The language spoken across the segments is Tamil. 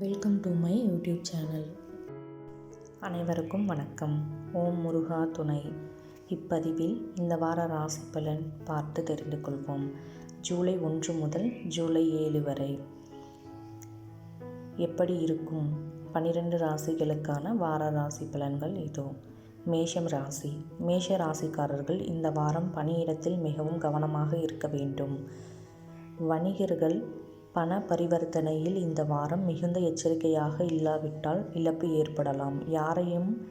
Welcome to my YouTube channel அனைவருக்கும் வணக்கம். ஓம் முருகா துணை. இப்பதிவில் இந்த வார ராசி பலன் பார்த்து தெரிந்து கொள்வோம். ஜூலை ஒன்று முதல் ஜூலை ஏழு வரை. எப்படி இருக்கும்? பனிரெண்டு ராசிகளுக்கான வார ராசி பலன்கள் இதோ. மேஷம் ராசி. மேஷ ராசிக்காரர்கள் இந்த வாரம் பணியிடத்தில் மிகவும் கவனமாக இருக்க வேண்டும். வணிகர்கள் பண பரிவர்த்தனையில் இந்த வாரம் மிகுந்த எச்சரிக்கையாக இல்லாவிட்டால் இழப்பு ஏற்படலாம். யாரையும்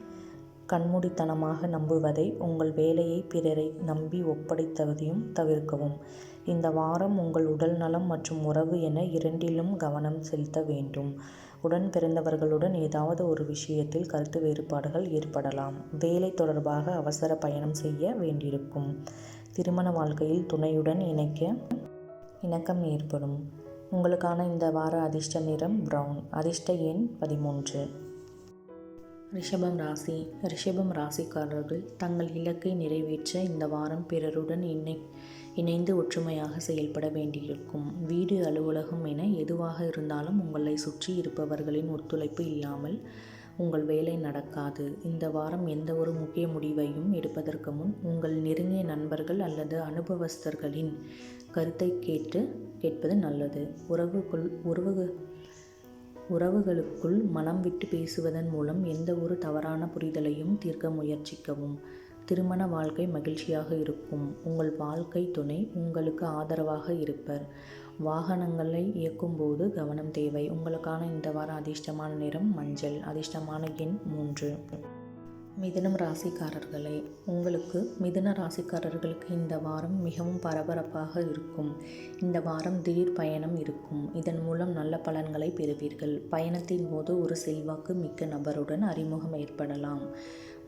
கண்மூடித்தனமாக நம்புவதை உங்கள் வேலையை பிறரை நம்பி ஒப்படைத்ததையும் தவிர்க்கவும். இந்த வாரம் உங்கள் உடல் நலம் மற்றும் உறவு என இரண்டிலும் கவனம் செலுத்த வேண்டும். உடன் பிறந்தவர்களுடன் ஏதாவது ஒரு விஷயத்தில் கருத்து வேறுபாடுகள் ஏற்படலாம். வேலை தொடர்பாக அவசர பயணம் செய்ய வேண்டியிருக்கும். திருமண வாழ்க்கையில் துணையுடன் இணைக்க இணக்கம் ஏற்படும். உங்களுக்கான இந்த வார அதிர்ஷ்ட நிறம் ப்ரௌன் அதிர்ஷ்ட எண் பதிமூன்று. ரிஷபம் ராசி. ரிஷபம் ராசிக்காரர்கள் தங்கள் இலக்கை நிறைவேற்ற இந்த வாரம் பிறருடன் இணை இணைந்து ஒற்றுமையாக செயல்பட வேண்டியிருக்கும். வீடு அலுவலகம் என எதுவாக இருந்தாலும் உங்களை சுற்றி இருப்பவர்களின் ஒத்துழைப்பு இல்லாமல் உங்கள் வேலை நடக்காது. இந்த வாரம் எந்த ஒரு முக்கிய முடிவையும் எடுப்பதற்கு முன் உங்கள் நெருங்கிய நண்பர்கள் அல்லது அனுபவஸ்தர்களின் கருத்தை கேட்டு கேட்பது நல்லது. உறவுக்குள் உறவு உறவுகளுக்குள் மனம் விட்டு பேசுவதன் மூலம் எந்த ஒரு தவறான புரிதலையும் தீர்க்க முயற்சிக்கவும். திருமண வாழ்க்கை மகிழ்ச்சியாக இருக்கும். உங்கள் வாழ்க்கை துணை உங்களுக்கு ஆதரவாக இருப்பர். வாகனங்களை இயக்கும்போது கவனம் தேவை. உங்களுக்கான இந்த வாரம் அதிர்ஷ்டமான நிறம் மஞ்சள் அதிர்ஷ்டமான எண் மூன்று. மிதுனம் ராசிக்காரர்களே உங்களுக்கு மிதுன ராசிக்காரர்களுக்கு இந்த வாரம் மிகவும் பரபரப்பாக இருக்கும். இந்த வாரம் திடீர் பயணம் இருக்கும். இதன் மூலம் நல்ல பலன்களை பெறுவீர்கள். பயணத்தின் போது ஒரு செல்வாக்கு மிக்க நபருடன் அறிமுகம் ஏற்படலாம்.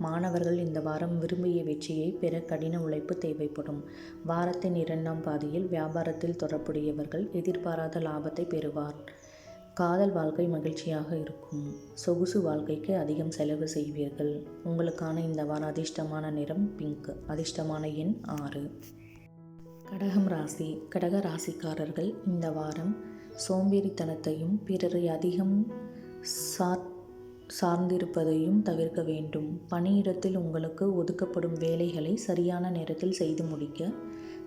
மாணவர்கள் இந்த வாரம் விரும்பிய வெற்றியை பெற கடின உழைப்பு தேவைப்படும். வாரத்தின் இரண்டாம் பாதியில் வியாபாரத்தில் தொடர்புடையவர்கள் எதிர்பாராத லாபத்தை பெறுவார். காதல் வாழ்க்கை மகிழ்ச்சியாக இருக்கும். சொகுசு வாழ்க்கைக்கு அதிகம் செலவு செய்வீர்கள். உங்களுக்கான இந்த வாரம் அதிர்ஷ்டமான நிறம் பிங்க். அதிர்ஷ்டமான எண் ஆறு. கடகம் ராசி. கடக ராசிக்காரர்கள் இந்த வாரம் சோம்பேறித்தனத்தையும் பிறரை அதிகம் சாத் சார்ந்திருப்பதையும் தவிர்க்க வேண்டும். பணியிடத்தில் உங்களுக்கு ஒதுக்கப்படும் வேலைகளை சரியான நேரத்தில் செய்து முடிக்க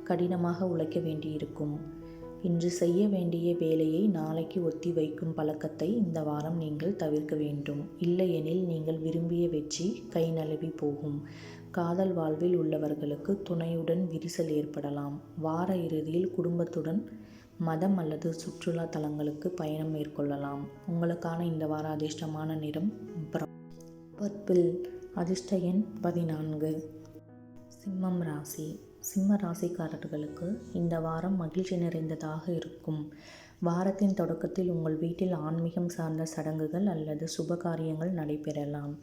கடினமாக உழைக்க வேண்டியிருக்கும். இன்று செய்ய வேண்டிய வேலையை நாளைக்கு ஒத்தி வைக்கும் பழக்கத்தை இந்த வாரம் நீங்கள் தவிர்க்க வேண்டும். இல்லையெனில் நீங்கள் விரும்பிய வெற்றி கை நழுவி போகும். காதல் வாழ்வில் உள்ளவர்களுக்கு துணையுடன் விரிசல் ஏற்படலாம். வார இறுதியில் குடும்பத்துடன் மதம் அல்லது சுற்றுலா தலங்களுக்கு பயணம் மேற்கொள்ளலாம். உங்களுக்கான இந்த வார அதிர்ஷ்டமான நிறம் பர்பிள் அதிர்ஷ்ட எண் பதினான்கு. சிம்மம் ராசி. சிம்ம ராசிக்காரர்களுக்கு இந்த வாரம் மகிழ்ச்சி நிறைந்ததாக இருக்கும். வாரத்தின் தொடக்கத்தில் உங்கள் வீட்டில் ஆன்மீகம் சார்ந்த சடங்குகள் அல்லது சுபகாரியங்கள் நடைபெறலாம்.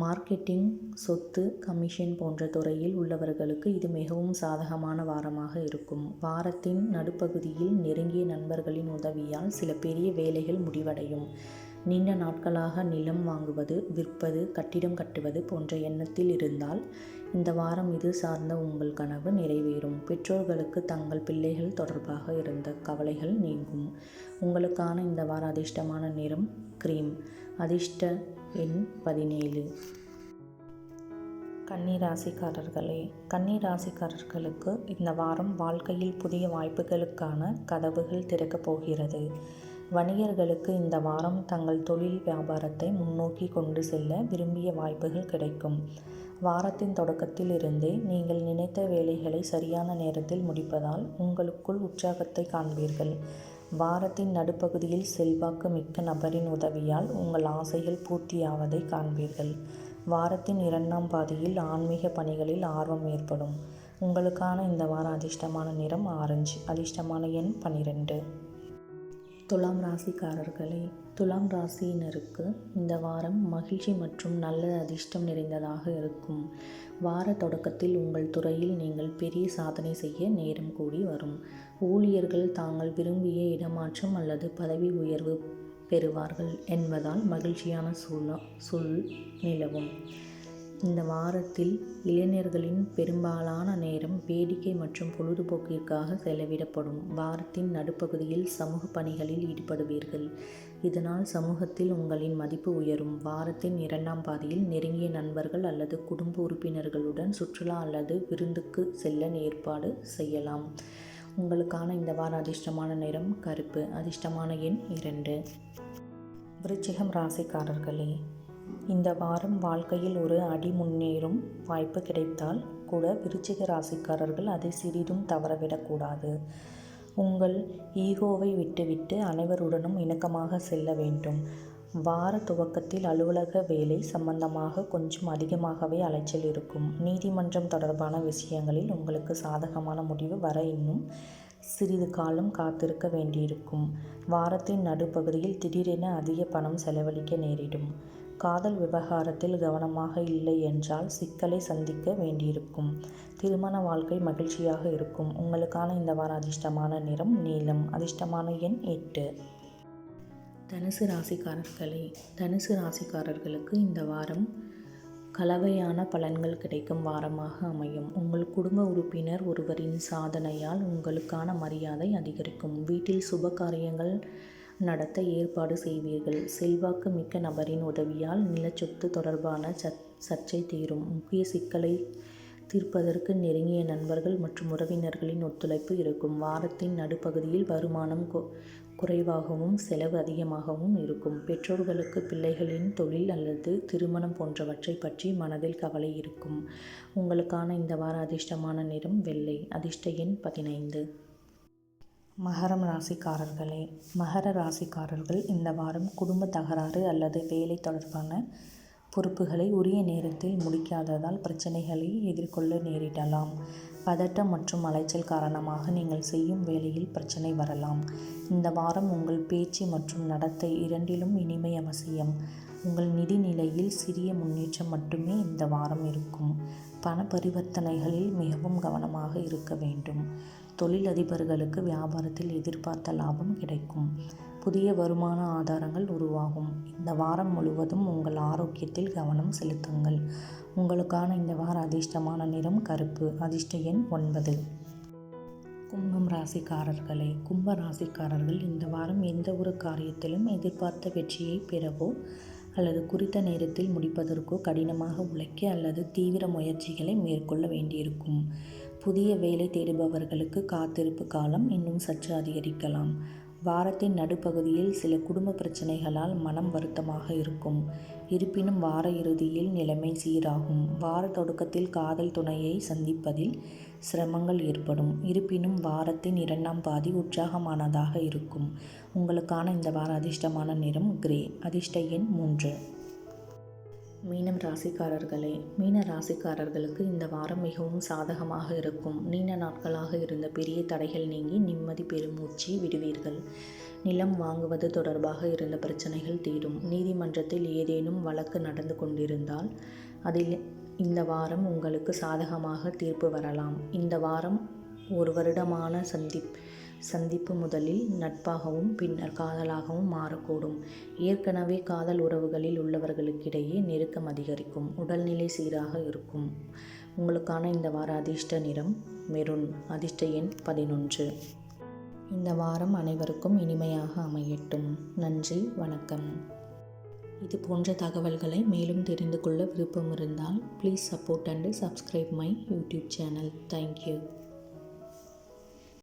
மார்க்கெட்டிங் சொத்து கமிஷன் போன்ற துறையில் உள்ளவர்களுக்கு இது மிகவும் சாதகமான வாரமாக இருக்கும். வாரத்தின் நடுப்பகுதியில் நெருங்கிய நண்பர்களின் உதவியால் சில பெரிய வேலைகள் முடிவடையும். நீண்ட நாட்களாக நிலம் வாங்குவது விற்பது கட்டிடம் கட்டுவது போன்ற எண்ணத்தில் இருந்தால் இந்த வாரம் இது சார்ந்த உங்கள் கனவு நிறைவேறும். பெற்றோர்களுக்கு தங்கள் பிள்ளைகள் தொடர்பாக இருந்த கவலைகள் நீங்கும். உங்களுக்கான இந்த வார அதிர்ஷ்டமான நிறம் கிரீம். அதிர்ஷ்ட எண் பதினேழு. கன்னிராசிக்காரர்களே கன்னிராசிக்காரர்களுக்கு இந்த வாரம் வாழ்க்கையில் புதிய வாய்ப்புகளுக்கான கதவுகள் திறக்கப் போகிறது. வணிகர்களுக்கு இந்த வாரம் தங்கள் தொழில் வியாபாரத்தை முன்னோக்கி கொண்டு செல்ல விரும்பிய வாய்ப்புகள் கிடைக்கும். வாரத்தின் தொடக்கத்தில் இருந்தே நீங்கள் நினைத்த வேலைகளை சரியான நேரத்தில் முடிப்பதால் உங்களுக்குள் உற்சாகத்தை காண்பீர்கள். வாரத்தின் நடுப்பகுதியில் செல்வாக்கு மிக்க நபரின் உதவியால் உங்கள் ஆசைகள் பூர்த்தியாவதை காண்பீர்கள். வாரத்தின் இரண்டாம் பாதியில் ஆன்மீக பணிகளில் ஆர்வம் ஏற்படும். உங்களுக்கான இந்த வாரம் அதிர்ஷ்டமான நிறம் ஆரஞ்சு அதிர்ஷ்டமான எண் பன்னிரெண்டு துலாம் ராசிக்காரர்களே துலாம் ராசியினருக்கு இந்த வாரம் மகிழ்ச்சி மற்றும் நல்ல அதிர்ஷ்டம் நிறைந்ததாக இருக்கும். வார தொடக்கத்தில் உங்கள் துறையில் நீங்கள் பெரிய சாதனை செய்ய நேரம் கூடி வரும். ஊழியர்கள் தாங்கள் விரும்பிய இடமாற்றம் அல்லது பதவி உயர்வு பெறுவார்கள் என்பதால் மகிழ்ச்சியான சூழ சூழ் நிலவும். இந்த வாரத்தில் இளைஞர்களின் பெரும்பாலான நேரம் வேடிக்கை மற்றும் பொழுதுபோக்கிற்காக செலவிடப்படும். வாரத்தின் நடுப்பகுதியில் சமூக பணிகளில் ஈடுபடுவீர்கள். இதனால் சமூகத்தில் உங்களின் மதிப்பு உயரும். வாரத்தின் இரண்டாம் பாதியில் நெருங்கிய நண்பர்கள் அல்லது குடும்ப உறுப்பினர்களுடன் சுற்றுலா அல்லது விருந்துக்கு செல்ல ஏற்பாடு செய்யலாம். உங்களுக்கான இந்த வார அதிர்ஷ்டமான நிறம் கருப்பு. அதிர்ஷ்டமான எண் இரண்டு. விருச்சிகம் ராசிக்காரர்களே இந்த வாரம் வாழ்க்கையில் ஒரு அடி முன்னேறும் வாய்ப்பு கிடைத்தால் கூட விருச்சிக ராசிக்காரர்கள் அதை சிறிதும் தவறவிடக்கூடாது உங்கள் ஈகோவை விட்டுவிட்டு அனைவருடனும் இணக்கமாக செல்ல வேண்டும். வார துவக்கத்தில் அலுவலக வேலை சம்பந்தமாக கொஞ்சம் அதிகமாகவே அலைச்சல் இருக்கும். நீதிமன்றம் தொடர்பான விஷயங்களில் உங்களுக்கு சாதகமான முடிவு வர இன்னும் சிறிது காலம் காத்திருக்க வேண்டியிருக்கும். வாரத்தின் நடுப்பகுதியில் திடீரென அதிக பணம் செலவழிக்க நேரிடும். காதல் விவகாரத்தில் கவனமாக இல்லை என்றால் சிக்கலை சந்திக்க வேண்டியிருக்கும். திருமண வாழ்க்கை மகிழ்ச்சியாக இருக்கும். உங்களுக்கான இந்த வார அதிர்ஷ்டமான நிறம் நீளம் அதிர்ஷ்டமான எண் எட்டு. தனுசு ராசிக்காரர்களே தனுசு ராசிக்காரர்களுக்கு இந்த வாரம் கலவையான பலன்கள் கிடைக்கும் வாரமாக அமையும். உங்கள் குடும்ப உறுப்பினர் ஒருவரின் சாதனையால் உங்களுக்கான மரியாதை அதிகரிக்கும். வீட்டில் சுப காரியங்கள் நடத்த ஏற்பாடு செய்வீர்கள். செல்வாக்கு மிக்க நபரின் உதவியால் நிலச்சொத்து தொடர்பான சர்ச்சை தீரும். முக்கிய சிக்கலை தீர்ப்பதற்கு நெருங்கிய நண்பர்கள் மற்றும் உறவினர்களின் ஒத்துழைப்பு இருக்கும். வாரத்தின் நடுப்பகுதியில் வருமானம் குறைவாகவும் செலவு அதிகமாகவும் இருக்கும். பெற்றோர்களுக்கு பிள்ளைகளின் தொழில் அல்லது திருமணம் போன்றவற்றை பற்றி மனதில் கவலை இருக்கும். உங்களுக்கான இந்த வார அதிர்ஷ்டமான நிறம் வெள்ளை. அதிர்ஷ்ட எண் பதினைந்து. மகரம் ராசிக்காரர்களே மகர ராசிக்காரர்கள் இந்த வாரம் குடும்ப தகராறு அல்லது வேலை தொடர்பான பொறுப்புகளை உரிய நேரத்தில் முடிக்காததால் பிரச்சனைகளை எதிர்கொள்ள நேரிடலாம். பதட்டம் மற்றும் அலைச்சல் காரணமாக நீங்கள் செய்யும் வேலையில் பிரச்சனை வரலாம். இந்த வாரம் உங்கள் பேச்சு மற்றும் நடத்தை இரண்டிலும் இனிமை அவசியம். உங்கள் நிதி நிலையில் சிறிய முன்னேற்றம் மட்டுமே இந்த வாரம் இருக்கும். பண பரிவர்த்தனைகளில் மிகவும் கவனமாக இருக்க வேண்டும். தொழிலதிபர்களுக்கு வியாபாரத்தில் எதிர்பார்த்த லாபம் கிடைக்கும். புதிய வருமான ஆதாரங்கள் உருவாகும். இந்த வாரம் முழுவதும் உங்கள் ஆரோக்கியத்தில் கவனம் செலுத்துங்கள். உங்களுக்கான இந்த வார அதிர்ஷ்டமான நிறம் கருப்பு. அதிர்ஷ்ட எண் ஒன்பது. கும்பம் ராசிக்காரர்களே கும்ப ராசிக்காரர்கள் இந்த வாரம் எந்த ஒரு காரியத்திலும் எதிர்பார்த்த வெற்றியை பெறவோ அல்லது குறித்த நேரத்தில் முடிப்பதற்கோ கடினமாக உழைக்க அல்லது தீவிர முயற்சிகளை மேற்கொள்ள வேண்டியிருக்கும். புதிய வேலை தேடுபவர்களுக்கு காத்திருப்பு காலம் இன்னும் சற்று அதிகரிக்கலாம். வாரத்தின் நடுப்பகுதியில் சில குடும்ப பிரச்சனைகளால் மனம் வருத்தமாக இருக்கும். இருப்பினும் வார இறுதியில் நிலைமை சீராகும். வார தொடக்கத்தில் காதல் துணையை சந்திப்பதில் சிரமங்கள் ஏற்படும். இருப்பினும் வாரத்தின் இரண்டாம் பாதி உற்சாகமானதாக இருக்கும். உங்களுக்கான இந்த வார அதிர்ஷ்டமான நிறம் கிரே. அதிர்ஷ்ட எண் மூன்று. மீனம் ராசிக்காரர்களே மீன ராசிக்காரர்களுக்கு இந்த வாரம் மிகவும் சாதகமாக இருக்கும். நீண்ட நாட்களாக இருந்த பெரிய தடைகள் நீங்கி நிம்மதி பெருமூச்சு விடுவீர்கள். நிலம் வாங்குவது தொடர்பாக இருந்த பிரச்சனைகள் தீரும். நீதிமன்றத்தில் ஏதேனும் வழக்கு நடந்து கொண்டிருந்தால் அதில் இந்த வாரம் உங்களுக்கு சாதகமாக தீர்ப்பு வரலாம். இந்த வாரம் ஒரு வருடமான சந்திப் சந்திப்பு முதலில் நட்பாகவும் பின்னர் காதலாகவும் மாறக்கூடும். ஏற்கனவே காதல் உறவுகளில் உள்ளவர்களுக்கிடையே நெருக்கம் அதிகரிக்கும். உடல்நிலை சீராக இருக்கும். உங்களுக்கான இந்த வார அதிர்ஷ்ட நிறம் மெருன். அதிர்ஷ்ட எண் பதினொன்று. இந்த வாரம் அனைவருக்கும் இனிமையாக அமையட்டும். நன்றி வணக்கம். இது போன்ற தகவல்களை மேலும் தெரிந்து கொள்ள விருப்பம் இருந்தால் please support and subscribe my YouTube channel thank you